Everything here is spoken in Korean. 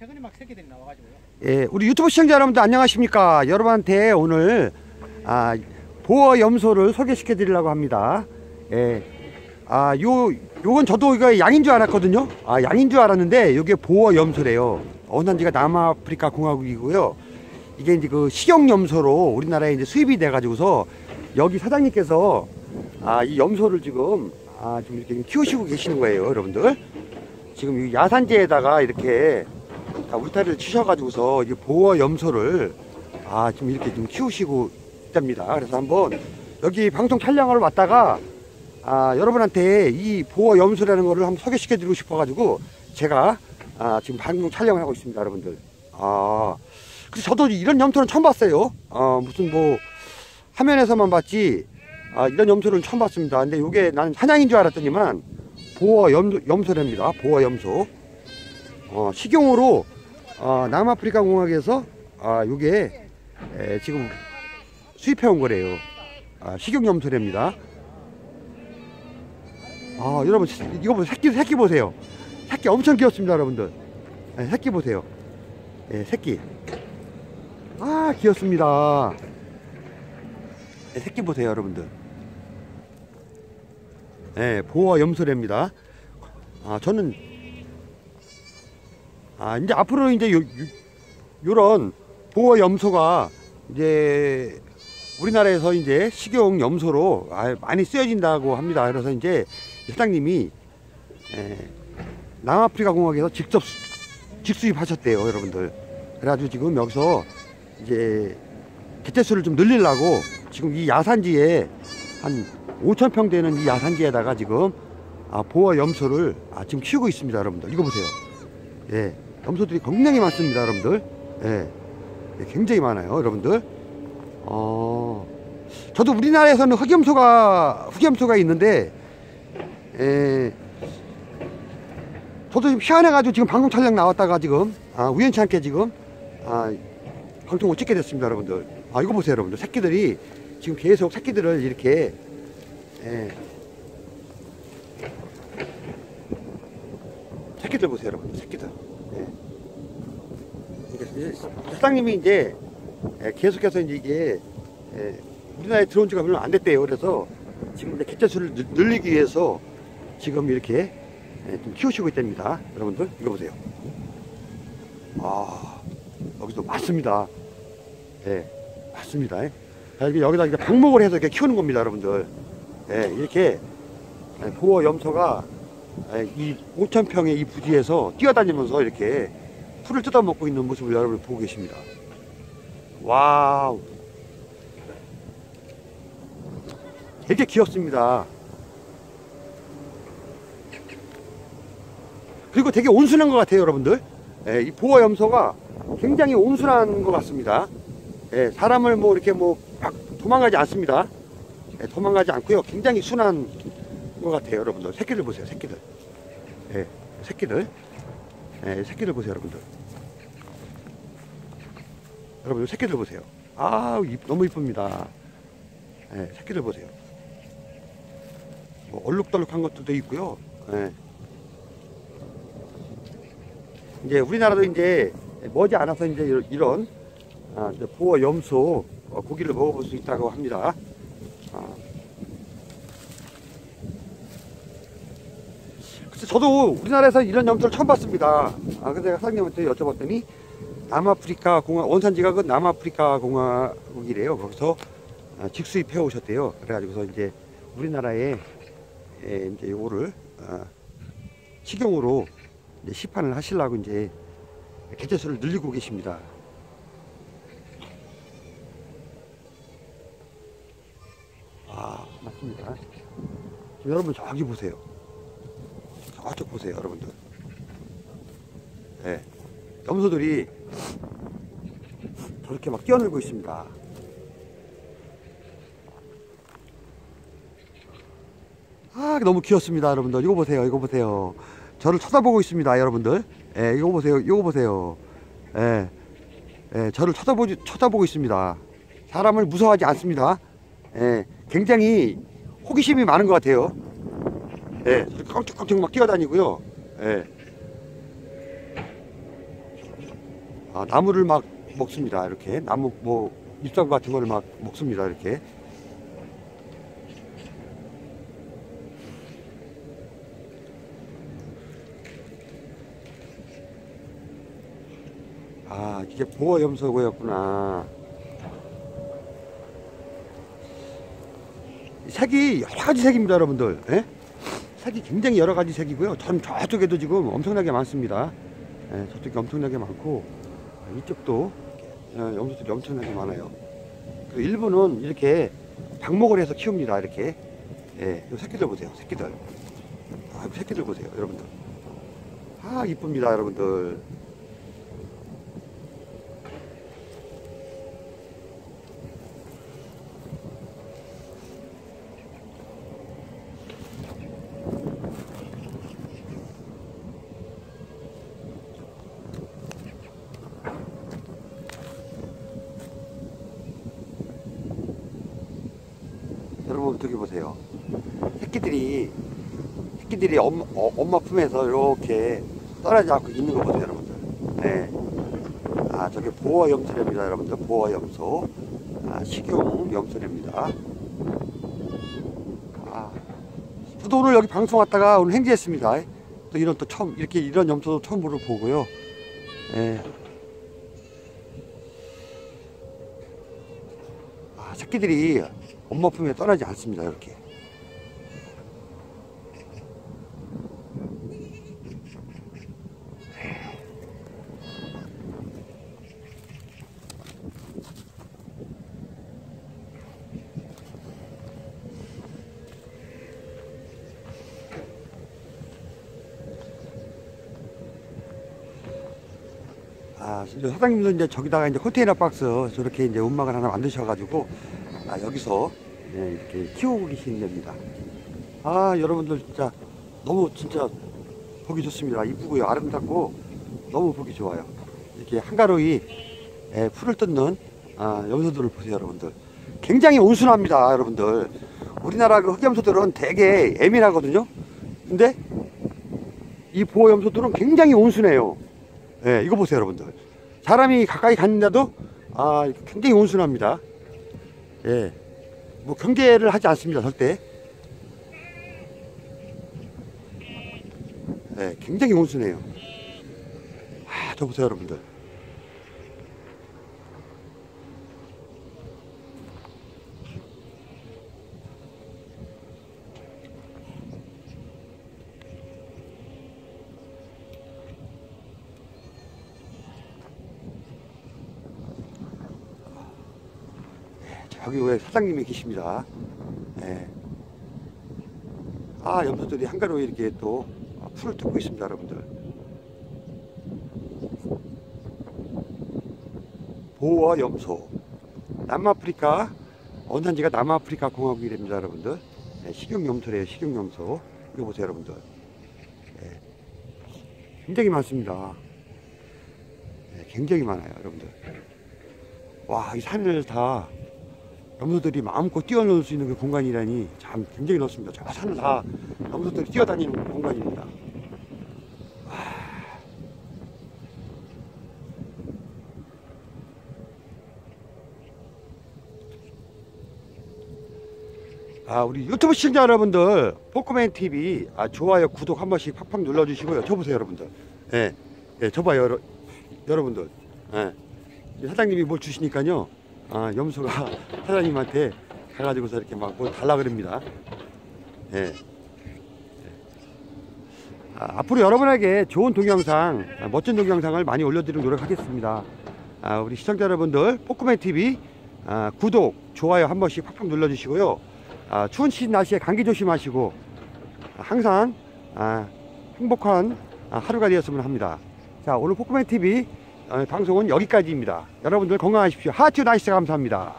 최근에 막 새끼들이 나와가지고요. 예, 우리 유튜브 시청자 여러분들 안녕하십니까? 여러분한테 오늘 아, 보어 염소를 소개시켜 드리려고 합니다. 예. 아, 요 요건 저도 이거 양인 줄 알았거든요. 아, 양인 줄 알았는데 요게 보어 염소래요. 원산지가 남아프리카 공화국이고요. 이게 이제 그 식용 염소로 우리나라에 이제 수입이 돼 가지고서 여기 사장님께서 아, 이 염소를 지금 아, 좀 이렇게 좀 키우시고 계시는 거예요, 여러분들. 지금 이 야산지에다가 이렇게 다 울타리를 치셔가지고서 이게 보어 염소를 아좀 이렇게 좀 키우시고 있답니다. 그래서 한번 여기 방송 촬영을 왔다가 아 여러분한테 이 보어 염소라는 거를 한번 소개시켜드리고 싶어가지고 제가 아 지금 방송 촬영을 하고 있습니다, 여러분들. 아 그래서 저도 이런 염소는 처음 봤어요. 아 무슨 뭐 화면에서만 봤지 아 이런 염소는 처음 봤습니다. 근데 이게 나는 사냥인 줄 알았더니만 보어 염소, 염소랍니다. 보어 염소. 어, 식용으로 어, 남아프리카 공화국에서 아, 요게 에, 지금 수입해 온 거래요. 아, 식용 염소랍니다. 아, 여러분 이거 보세요. 새끼 새끼 보세요. 새끼 엄청 귀엽습니다, 여러분들. 예, 새끼 보세요. 예, 새끼. 아, 귀엽습니다. 예, 새끼 보세요, 여러분들. 예, 보어 염소랍니다. 아, 저는 아, 이제 앞으로 이제 요, 요, 요런 보어 염소가 이제 우리나라에서 이제 식용 염소로 아, 많이 쓰여진다고 합니다. 그래서 이제 사장님이 에, 남아프리카 공화국에서 직접 수- 직수입하셨대요, 여러분들. 그래가지고 지금 여기서 이제 개체수를 좀 늘리려고 지금 이 야산지에 한 5천 평 되는 이 야산지에다가 지금 아, 보어 염소를 아, 지금 키우고 있습니다, 여러분들. 이거 보세요. 예, 염소들이 굉장히 많습니다, 여러분들. 예, 예, 굉장히 많아요, 여러분들. 어, 저도 우리나라에서는 흑염소가 흑염소가 있는데, 예, 저도 지금 희한해가지고 지금 방송 촬영 나왔다가 지금 아, 우연치 않게 지금 아, 방송을 찍게 됐습니다, 여러분들. 아, 이거 보세요, 여러분들. 새끼들이 지금 계속 새끼들을 이렇게 예, 새끼들 보세요, 여러분. 새끼들. 예. 그러니까 이제 사장님이 이제 예, 계속해서 이제 이게 예, 우리나라에 들어온 지가 별로 안 됐대요. 그래서 지금 이제 개체 수를 늘- 늘리기 위해서 지금 이렇게 예, 좀 키우시고 있답니다. 여러분들, 이거 보세요. 아, 여기도. 예, 맞습니다. 예. 자, 이렇게 여기다 이렇게 방목을 해서 이렇게 키우는 겁니다, 여러분들. 예, 이렇게 예, 보어 염소가 예, 이 5천평의 이 부지에서 뛰어다니면서 이렇게 풀을 뜯어먹고 있는 모습을 여러분 보고 계십니다. 와우. 되게 귀엽습니다. 그리고 되게 온순한 것 같아요, 여러분들. 예, 이 보어 염소가 굉장히 온순한 것 같습니다. 예, 사람을 뭐 이렇게 뭐막 도망가지 않습니다. 예, 도망가지 않고요. 굉장히 순한 것 같아요, 여러분들. 새끼들 보세요, 새끼들. 예, 새끼들. 예, 새끼들 보세요, 여러분들. 여러분, 이 새끼들 보세요. 아, 너무 이쁩니다. 예, 새끼들 보세요. 뭐 얼룩덜룩한 것들도 있고요. 예. 이제 우리나라도 이제 머지 않아서 이제 이런- 아, 보어 염소 어, 고기를 먹어볼 수 있다고 합니다. 아. 그래서 저도 우리나라에서 이런 염소를 처음 봤습니다. 아, 근데 사장님한테 여쭤봤더니 남아프리카 공화 원산지가 그 남아프리카 공화국이래요. 거기서 아, 직수입해 오셨대요. 그래가지고서 이제 우리나라에 에, 이제 요거를 아, 식용으로 이제 시판을 하시려고 이제 개체수를 늘리고 계십니다. 아, 맞습니다. 여러분 저기 보세요. 저쪽 보세요, 여러분들. 네. 염소들이 저렇게 막 뛰어놀고 있습니다. 아, 너무 귀엽습니다, 여러분들. 이거 보세요, 이거 보세요. 저를 쳐다보고 있습니다, 여러분들. 예, 이거 보세요, 이거 보세요. 예, 예, 저를 쳐다보지, 쳐다보고 있습니다. 사람을 무서워하지 않습니다. 예, 굉장히 호기심이 많은 것 같아요. 예, 껑충껑충 막 뛰어다니고요. 예. 아, 나무를 막 먹습니다. 이렇게 나무 뭐 잎사귀 같은 거를 막 먹습니다. 이렇게. 아, 이게 보어 염소고였구나. 색이 여러 가지 색입니다, 여러분들. 예? 색이 굉장히 여러 가지 색이고요. 전 저쪽에도 지금 엄청나게 많습니다. 예, 저쪽에 엄청나게 많고 아, 이쪽도 어, 염소들이 엄청나게 많아요. 그 일부는 이렇게 방목을 해서 키웁니다. 이렇게. 예, 이 새끼들 보세요. 새끼들. 아, 이 새끼들 보세요, 여러분들. 아, 이쁩니다, 여러분들. 여러분 보세요. 새끼들이 새끼들이 엄, 어, 엄마 품에서 이렇게 떨어져 갖고 있는 거 보세요, 여러분들. 네. 아 저게 보어 염소랍니다, 여러분들. 보어 염소. 아, 식용 염소랍니다. 아, 저도 오늘 여기 방송 왔다가 오늘 행지했습니다. 또 이런 또 처음 이렇게 이런 염소도 처음으로 보고요. 예. 아, 새끼들이 엄마 품에 떠나지 않습니다. 이렇게. 아, 사장님도 이제 저기다가 이제 컨테이너 박스 저렇게 이제 움막을 하나 만드셔가지고 아, 여기서 네, 이렇게 키우고 계시는 겁니다. 아, 여러분들 진짜 너무 진짜 보기 좋습니다. 이쁘고요. 아름답고 너무 보기 좋아요. 이렇게 한가로이 예, 풀을 뜯는 아, 염소들을 보세요, 여러분들. 굉장히 온순합니다, 여러분들. 우리나라 그 흑염소들은 되게 예민하거든요. 근데 이 보호 염소들은 굉장히 온순해요. 예, 이거 보세요, 여러분들. 사람이 가까이 갔는데도 아, 굉장히 온순합니다. 예. 뭐 경계를 하지 않습니다, 절대. 예, 굉장히 온순해요. 아, 저 보세요, 여러분들. 저기 왜 사장님이 계십니다. 예. 아, 염소들이 한가로이 이렇게 또 풀을 뜯고 있습니다, 여러분들. 보어 염소. 남아프리카, 원산지가 남아프리카 공화국이랍니다, 여러분들. 예, 식용염소래요, 식용염소. 이거 보세요, 여러분들. 예. 굉장히 많습니다. 예, 굉장히 많아요, 여러분들. 와, 이 산을 다 염소들이 마음껏 뛰어놀 수 있는 그 공간이라니 참 굉장히 넓습니다. 저 산은 다 염소들이 뛰어다니는 공간입니다. 아, 우리 유튜브 시청자 여러분들, 포크맨 TV, 아, 좋아요, 구독 한 번씩 팍팍 눌러주시고요. 저 보세요, 여러분들. 예, 예, 저 봐요, 여러, 여러분들. 예. 이 사장님이 뭘 주시니까요. 아, 염소가 사장님한테 가가지고서 이렇게 막뭘 달라 그럽니다. 예. 아, 앞으로 여러분에게 좋은 동영상, 아, 멋진 동영상을 많이 올려드리도록 노력하겠습니다. 아, 우리 시청자 여러분들, 포크맨 TV 아, 구독, 좋아요 한 번씩 팍팍 눌러주시고요. 아, 추운 시 날씨에 감기 조심하시고 아, 항상 아, 행복한 아, 하루가 되었으면 합니다. 자, 오늘 포크맨 TV 어, 방송은 여기까지입니다. 여러분들 건강하십시오. 하트 나이스 감사합니다.